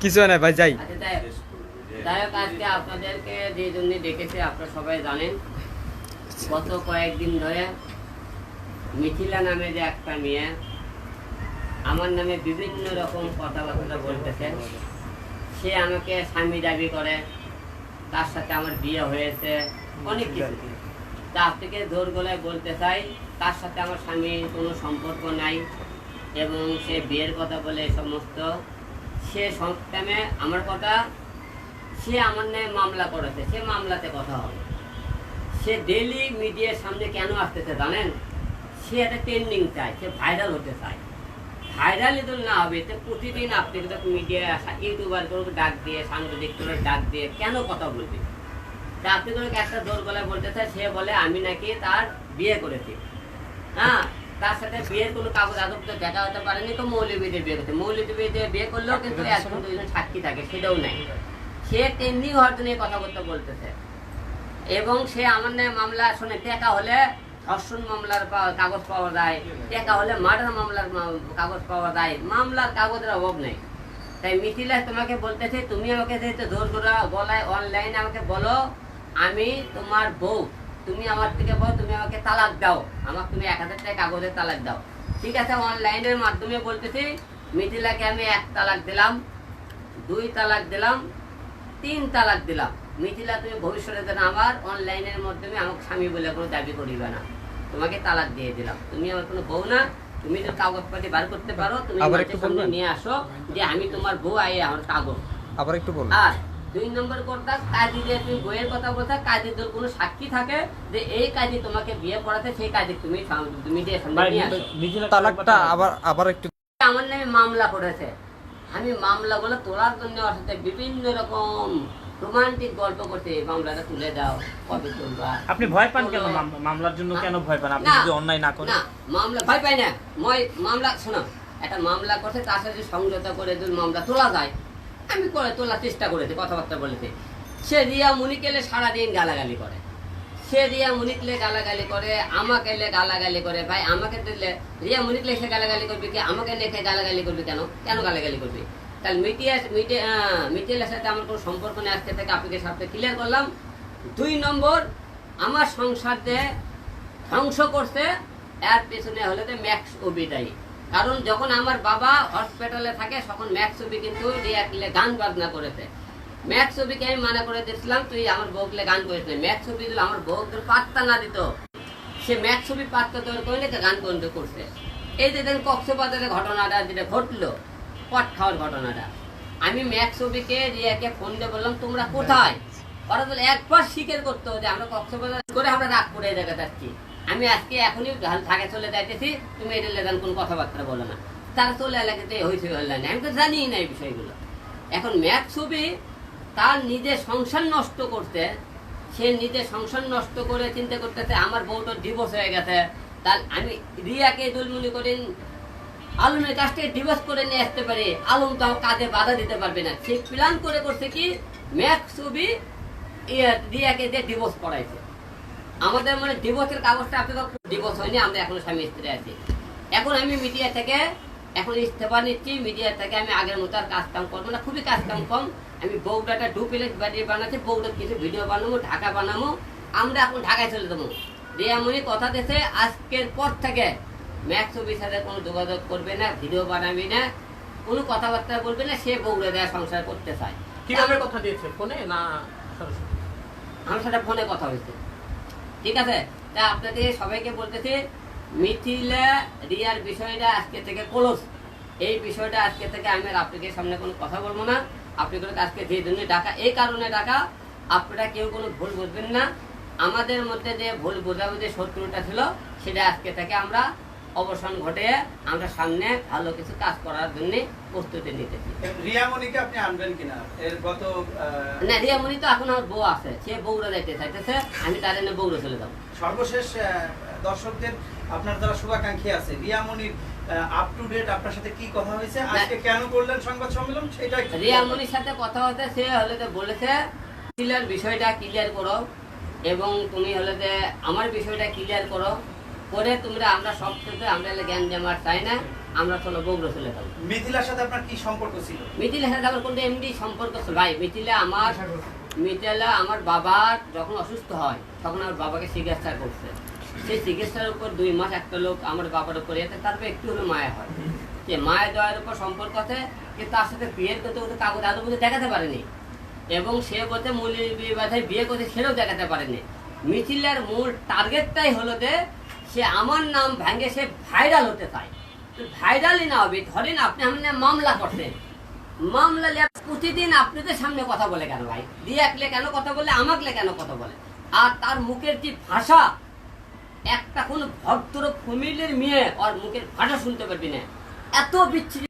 কিছু না ভাই যাই। আচ্ছা আজকে আপনাদেরকে যে জন্য ডেকেছি আপনারা সবাই জানেন। গত কয়েকদিন ধরে মিথিলা নামে যে একটা মেয়ে আমার নামে বিভিন্ন রকম কথাবার্তা বলতেছে। সে আমাকে স্বামী দাবি করে তার সাথে আমার বিয়ে হয়েছে অনেক কিছু। তা আপনাকে জোর গলায় বলতে চাই তার সাথে আমার স্বামীর কোনো সম্পর্ক নাই। এবং সে বিয়ের কথা বলে সমস্ত, সে সংস্থানে আমার কথা, সে আমার নামে মামলা করেছে, সে মামলাতে কথা হবে। সে ডেলি মিডিয়ার সামনে কেন আসতেছে জানেন? সে একটা ট্রেন্ডিং চায়, সে ভাইরাল হতে চায়। ভাইরাল যদি না হবে, তো প্রতিদিন আপনি মিডিয়ায় আসা ইউটিউবার করে ডাক দিয়ে, সাংবাদিক করে ডাক দিয়ে কেন কথা বলবে? তা আপনি করে একটা জোর গলায় বলতে চায়, সে বলে, আমি নাকি তার বিয়ে করেছি। হ্যাঁ? তার সাথে বিয়ের কোনো কাগজ আদব তো দেখা হতে পারেনি তো মৌলবীদের বিয়ে করতে। মৌলবীদের বিয়ে করলেও কিন্তু এখন দুজন সাক্ষী থাকে সেটাও নাই। সে ট্রেন্ডিং হওয়ার জন্য এই কথাবার্তা বলতেছে। এবং সে আমার নামে মামলা শুনে টেকা হলে ধর্ষণ মামলার কাগজ পাওয়া যায় টেকা হলে মার্ডার মামলার কাগজ পাওয়া যায় মামলার কাগজের অভাব নেই। তাই মিথিলা তোমাকে বলতেছে তুমি আমাকে যেহেতু জোর করে গলায় অনলাইনে আমাকে বলো আমি তোমার বউ। তুমি আমার থেকে বলো তুমি আমাকে তালাক দাও। আমার তুমি এক হাজার টাকা কাগজের তালাক দাও। ঠিক আছে অনলাইনের মাধ্যমে বলতেছি মিথিলাকে আমি এক তালাক দিলাম দুই তালাক দিলাম তিন তালাক দিলাম। মিথিলা তুমি ভবিষ্যতে যেন আমার অনলাইনের মাধ্যমে আমাকে স্বামী বলে কোনো দাবি করিবে না। তোমাকে তালাক দিয়ে দিলাম। তুমি আমার কোনো বউ না। তুমি যদি কাগজপাতি বার করতে পারো তুমি? নিয়ে আসো যে আমি তোমার বউ আই আমার কাগজ। আবার একটু বলুন আর দুই নম্বর কথা কাজী যে তুমি বইয়ের কথা বলতে কাজী যদি কোনো সাক্ষী থাকে যে এই কাজী তোমাকে বিয়ে করাতে সেই কাজী তুমি তুমি মিথিলা তালাকটা আবার আবার একটু আমার নামে মামলা করেছে। আমি মামলাগুলো তোলার জন্য ওর সাথে বিভিন্ন রকম রোমান্টিক গল্প করতে মামলাটা তুলে দাও কবে তুলবা? আপনি ভয় পান কেন? মামলার জন্য কেন ভয় পান? আপনি না, যদি অন্যায় না করেন। না মামলা ভয় পাই না। মই মামলা শোনো একটা মামলা করছে তার সাথে সমঝোতা করে যদি মামলা তোলা যায় আমি করে তোলার চেষ্টা করেছি, কথাবার্তা বলেছি। সে রিয়া মুনিকেলে সারাদিন গালাগালি করে। সে রিয়া মুনিকলে গালাগালি করে, আমাকে এলে গালাগালি করে। ভাই, আমাকে দিলে রিয়া মুনিকলে সে গালাগালি করবি কি? আমাকে লেখে গালাগালি করবি কেন? কেন গালাগালি করবি? তাহলে মিটিয়া মিটিয়া মিটিয়ালের সাথে আমার কোনো সম্পর্ক নেই, আজকে থেকে আপনাকে সাথে ক্লিয়ার করলাম। দুই নম্বর, আমার সংসারতে ধ্বংস করছে, এর পেছনে হলে ম্যাক্স ওবি দায়ী কারণ যখন আমার বাবা হসপিটালে থাকে, তখন ম্যাক্স ওবি কিন্তু গান বাজনা করেছে। ম্যাক্স ওবিকে আমি মানা করে দিয়েছিলাম, তুই আমার বউকলে গান করিস না ম্যাক্স ওবি দিল, আমার বউ তোর পাত্তা না দিত। সে ম্যাক্স ওবি পাত্তা তোর করে তো গান পর্যন্ত করছে। এই যে দেখেন কক্সবাজারের ঘটনাটা যেটা ঘটলো, পট খাওয়ার ঘটনাটা। আমি ম্যাক্স ওবিকে রিয়াকে ফোন দিয়ে বললাম, তোমরা কোথায়? ওরা বলে একবার স্বীকার করতো যে আমরা কক্সবাজার করে আমরা রাগ করে এই জায়গা যাচ্ছি। আমি আজকে এখনই ঢাকা চলে যাইতেছি তুমি এটা লেগান কোনো কথাবার্তা বলো না। তারা চলে এলাকাতে হয়েছে আমি তো জানি না এই বিষয়গুলো। এখন ম্যাথ ছবি তার নিজের সংসার নষ্ট করতে সে নিজের সংসার নষ্ট করে চিন্তা করতেছে আমার বউটার ডিভোর্স হয়ে গেছে। তার আমি রিয়াকে দুলমুনি করেন আলমের কাছ থেকে ডিভোর্স করে নিয়ে আসতে পারে। আলম তাও কাজে বাধা দিতে পারবে না। সে প্ল্যান করে করছে কি ম্যাথ ছবি ইয়ে, রিয়াকে দিয়ে ডিভোর্স করাইছে আমাদের মানে ডিভোর্সের কাগজটা আপনার ডিভোর্স হয়নি আমরা এখনও স্বামী স্ত্রী আছি। এখন আমি মিডিয়া থেকে এখন ইস্তফা নিচ্ছি মিডিয়া থেকে আমি আগের মতো আর কাজ কাম করব না খুবই কাজ কাম কম। আমি বৌডাটা প্লেট বাড়ি বানাচ্ছি বৌডার কিছু ভিডিও বানাবো ঢাকা বানাবো। আমরা এখন ঢাকায় চলে যাব। রিয়ামণি কথা দিয়েছে আজকের পর থেকে ম্যাক্স অফিস সাথে কোনো যোগাযোগ করবে না ভিডিও বানাবি না কোনো কথাবার্তা বলবে না সে বৌড়ে দেয় সংসার করতে চায়। কীভাবে কথা দিয়েছে? ফোনে না? আমার সাথে ফোনে কথা হয়েছে। ঠিক আছে? তা আপনাদের সবাইকে বলতেছি, মিথিলা রিয়ার বিষয়টা আজকে থেকে ক্লোজ এই বিষয়টা আজকে থেকে আমি আর আপনাদের সামনে কোনো কথা বলব না। আপনাদের আজকে যে জন্য ডাকা, এই কারণে ডাকা, আপনারা কেউ কোনো ভুল বুঝবেন না। আমাদের মধ্যে যে ভুল বোঝাবুঝি শত্রুটা ছিল, সেটা আজকে থেকে আমরা অবসান ঘটে আমরা সামনে ভালো কিছু কাজ করার জন্য প্রস্তুতি নিতেছি। রিয়ামণিকে আপনি আনবেন কিনা? এর গত না রিয়ামণি তো এখন আমার বউ আছে। সে বউরা যাইতে চাইতেছে আমি তার জন্য বউরা চলে যাব। সর্বশেষ দর্শকদের আপনার যারা শুভাকাঙ্ক্ষী আছে রিয়ামণির আপ টু ডেট আপনার সাথে কি কথা হয়েছে আজকে কেন করলেন সংবাদ সম্মেলন সেটা রিয়ামণির সাথে কথা হতে সে হলে যে বলেছে ক্লিয়ার বিষয়টা ক্লিয়ার করো এবং তুমি হলে যে আমার বিষয়টা ক্লিয়ার করো। করে তোমরা আমরা সব থেকে আমরা জ্ঞান জামার চাই না আমরা চলো বগুড়ো চলে যাব। মিথিলার সাথে আপনার কি সম্পর্ক ছিল? মিথিলের সাথে আমার কোনো এমডি সম্পর্ক ছিল ভাই মিথিলা আমার মিথিলা আমার বাবার যখন অসুস্থ হয় তখন আমার বাবাকে চিকিৎসা করছে। সেই চিকিৎসার উপর দুই মাস একটা লোক আমার বাবার উপরে এতে তারপর একটু হলো মায়া হয়। যে মায়া দেওয়ার উপর সম্পর্ক আছে কিন্তু তার সাথে বিয়ের করতে করতে কাগজ আদৌ পর্যন্ত দেখাতে পারেনি। এবং সে বলতে মূল বিবাধায় বিয়ে করতে সেটাও দেখাতে পারেনি। মিথিলার মূল টার্গেটটাই হলো যে সে আমার নাম ভেঙে সে ভাইরাল হতে চায়। ভাইরালই না হবে, ধরেন আপনি আমার মামলা করতেন মামলা প্রতিদিন আপনাদের সামনে কথা বলে কেন ভাই? দিয়ে একলে কেন কথা বলে, আমাকলে কেন কথা বলে? আর তার মুখের যে ভাষা? একটা কোন ভদ্র ফ্যামিলির মেয়ে, আর মুখের ভাষা শুনতে পারবি না। এত বিচ্ছিরি